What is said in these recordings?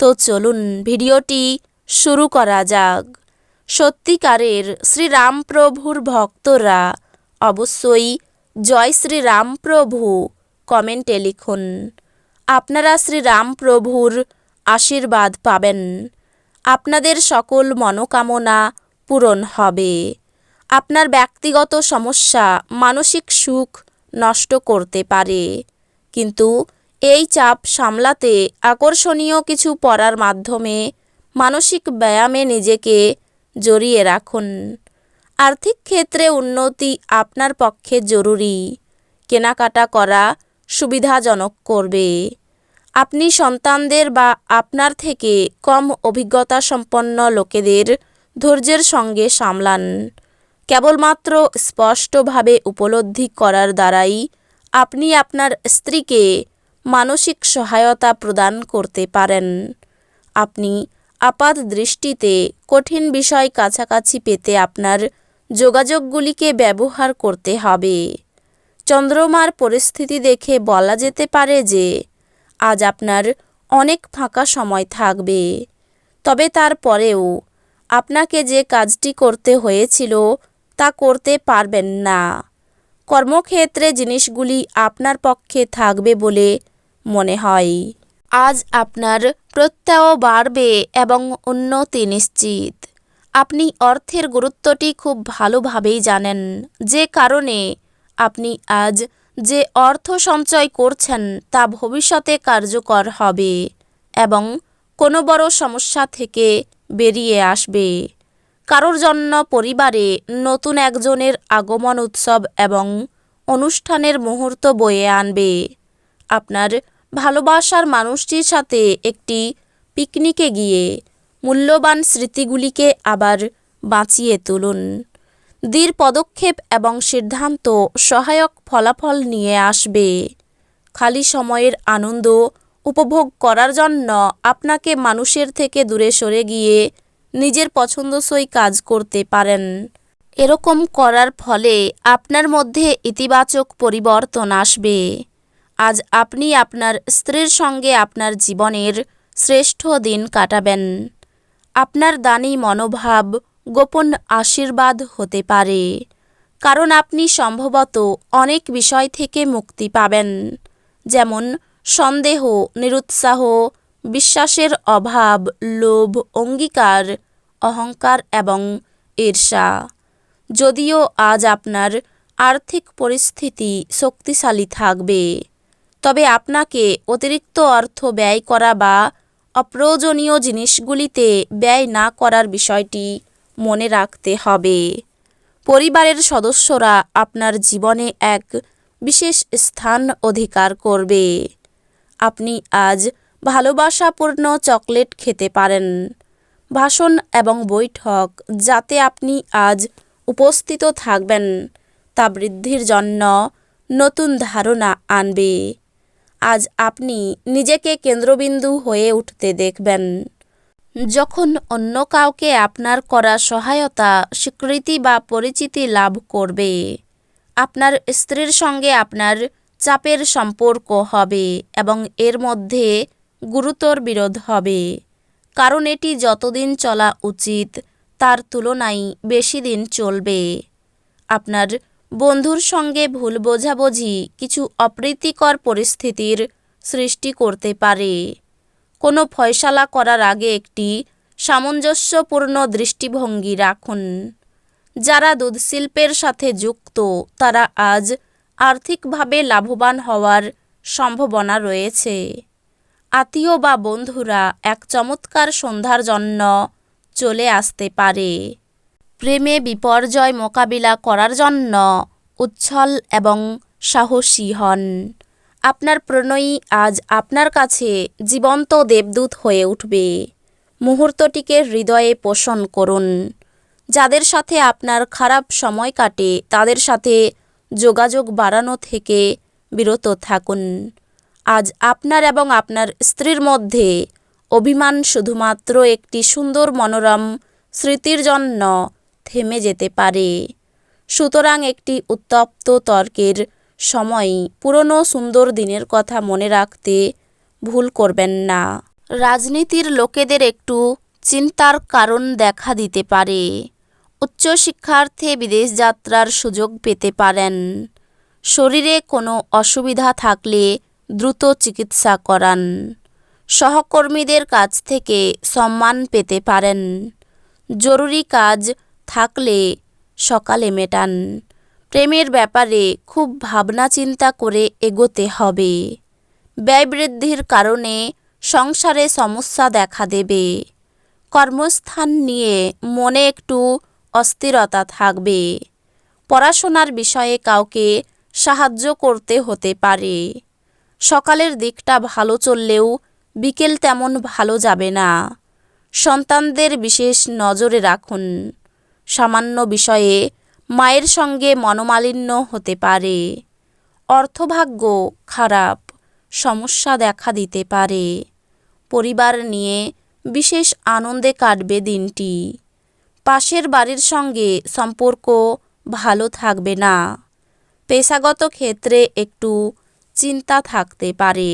তো চলুন ভিডিওটি শুরু করা যাক। সত্যিকারের শ্রীরামপ্রভুর ভক্তরা অবশ্যই জয় শ্রীরামপ্রভু কমেন্টে লিখুন। আপনারা শ্রীরামপ্রভুর আশীর্বাদ পাবেন। আপনাদের সকল মনোকামনা পূরণ হবে। আপনার ব্যক্তিগত সমস্যা, মানসিক সুখ নষ্ট করতে পারে। কিন্তু এই চাপ সামলাতে আকর্ষণীয় কিছু পড়ার মাধ্যমে মানসিক ব্যায়ামে নিজেকে জড়িয়ে রাখুন। আর্থিক ক্ষেত্রে উন্নতি আপনার পক্ষে জরুরি। কেনাকাটা করা সুবিধাজনক করবে। আপনি সন্তানদের বা আপনার থেকে কম অভিজ্ঞতা সম্পন্ন লোকেদের ধৈর্যের সঙ্গে সামলান। কেবলমাত্র স্পষ্টভাবে উপলব্ধি করার দ্বারাই আপনি আপনার স্ত্রীকে মানসিক সহায়তা প্রদান করতে পারেন। আপনি আপাত দৃষ্টিতে কঠিন বিষয় কাছাকাছি পেতে আপনার যোগাযোগগুলিকে ব্যবহার করতে হবে। চন্দ্রমার পরিস্থিতি দেখে বলা যেতে পারে যে, আজ আপনার অনেক ফাঁকা সময় থাকবে। তবে তারপরেও আপনাকে যে কাজটি করতে হয়েছিল তা করতে পারবেন না। কর্মক্ষেত্রে জিনিসগুলি আপনার পক্ষে থাকবে বলে মনে হয়। আজ আপনার প্রত্যয় বাড়বে এবং উন্নতি নিশ্চিত। আপনি অর্থের গুরুত্বটি খুব ভালোভাবেই জানেন। যে কারণে আপনি আজ যে অর্থ সঞ্চয় করছেন তা ভবিষ্যতে কার্যকর হবে এবং কোনো বড় সমস্যা থেকে বেরিয়ে আসবে। কারোর জন্য পরিবারে নতুন একজনের আগমন উৎসব এবং অনুষ্ঠানের মুহূর্ত বয়ে আনবে। আপনার ভালোবাসার মানুষটির সাথে একটি পিকনিকে গিয়ে মূল্যবান স্মৃতিগুলিকে আবার বাঁচিয়ে তুলুন। দৃঢ় পদক্ষেপ এবং সিদ্ধান্ত সহায়ক ফলাফল নিয়ে আসবে। খালি সময়ের আনন্দ উপভোগ করার জন্য আপনাকে মানুষের থেকে দূরে সরে গিয়ে নিজের পছন্দসই কাজ করতে পারেন। এরকম করার ফলে আপনার মধ্যে ইতিবাচক পরিবর্তন আসবে। আজ আপনি আপনার স্ত্রীর সঙ্গে আপনার জীবনের শ্রেষ্ঠ দিন কাটাবেন। আপনার দানি মনোভাব গোপন আশীর্বাদ হতে পারে, কারণ আপনি সম্ভবত অনেক বিষয় থেকে মুক্তি পাবেন, যেমন সন্দেহ, নিরুৎসাহ, বিশ্বাসের অভাব, লোভ, অঙ্গীকার, অহংকার এবং ঈর্ষা। যদিও আজ আপনার আর্থিক পরিস্থিতি শক্তিশালী থাকবে। তবে আপনাকে অতিরিক্ত অর্থ ব্যয় করা বা অপ্রয়োজনীয় জিনিসগুলিতে ব্যয় না করার বিষয়টি মনে রাখতে হবে। পরিবারের সদস্যরা আপনার জীবনে এক বিশেষ স্থান অধিকার করবে। আপনি আজ ভালোবাসাপূর্ণ চকলেট খেতে পারেন। ভাষণ এবং বৈঠক যাতে আপনি আজ উপস্থিত থাকবেন, তা বৃদ্ধির জন্য নতুন ধারণা আনবে। আজ আপনি নিজেকে কেন্দ্রবিন্দু হয়ে উঠতে দেখবেন। যখন অন্য কাউকে আপনার করা সহায়তা, স্বীকৃতি বা পরিচিতি লাভ করবে, আপনার স্ত্রীর সঙ্গে আপনার চাপের সম্পর্ক হবে এবং এর মধ্যে গুরুতর বিরোধ হবে। কারণ এটি যতদিন চলা উচিত, তার তুলনায় বেশি দিন চলবে। আপনার বন্ধুর সঙ্গে ভুল বোঝাবুঝি কিছু অপ্রীতিকর পরিস্থিতির সৃষ্টি করতে পারে। কোনো ফয়সালা করার আগে একটি সামঞ্জস্যপূর্ণ দৃষ্টিভঙ্গি রাখুন। যারা দুধ শিল্পের সাথে যুক্ত, তারা আজ আর্থিকভাবে লাভবান হওয়ার সম্ভাবনা রয়েছে। আত্মীয় বা বন্ধুরা এক চমৎকার সন্ধ্যার জন্য চলে আসতে পারে। প্রেমে বিপর্যয় মোকাবিলা করার জন্য উচ্ছল এবং সাহসী হন। আপনার প্রণয়ী আজ আপনার কাছে জীবন্ত দেবদূত হয়ে উঠবে। মুহূর্তটিকে হৃদয়ে পোষণ করুন। যাদের সাথে আপনার খারাপ সময় কাটে, তাদের সাথে যোগাযোগ বাড়ানো থেকে বিরত থাকুন। আজ আপনার এবং আপনার স্ত্রীর মধ্যে অভিমান শুধুমাত্র একটি সুন্দর মনোরম স্মৃতির জন্য থেমে যেতে পারে। সুতরাং একটি উত্তপ্ত তর্কের সময় পুরনো সুন্দর দিনের কথা মনে রাখতে ভুল করবেন না। রাজনীতির লোকেদের একটু চিন্তার কারণ দেখা দিতে পারে। উচ্চশিক্ষার্থে বিদেশ যাত্রার সুযোগ পেতে পারেন। শরীরে কোনো অসুবিধা থাকলে দ্রুত চিকিৎসা করান। সহকর্মীদের কাছ থেকে সম্মান পেতে পারেন। জরুরি কাজ থাকলে সকালে মেটান। প্রেমের ব্যাপারে খুব ভাবনা চিন্তা করে এগোতে হবে। ব্যয় বৃদ্ধির কারণে সংসারে সমস্যা দেখা দেবে। কর্মস্থান নিয়ে মনে একটু অস্থিরতা থাকবে। পড়াশোনার বিষয়ে কাউকে সাহায্য করতে হতে পারে। সকালের দিকটা ভালো চললেও বিকেল তেমন ভালো যাবে না। সন্তানদের বিশেষ নজরে রাখুন। সামান্য বিষয়ে মায়ের সঙ্গে মনোমালিন্য হতে পারে। অর্থভাগ্য খারাপ, সমস্যা দেখা দিতে পারে। পরিবার নিয়ে বিশেষ আনন্দে কাটবে দিনটি। পাশের বাড়ির সঙ্গে সম্পর্ক ভালো থাকবে না। পেশাগত ক্ষেত্রে একটু চিন্তা থাকতে পারে।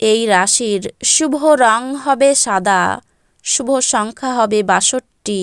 এই রাশির শুভ রং হবে সাদা, শুভ সংখ্যা হবে বাষট্টি।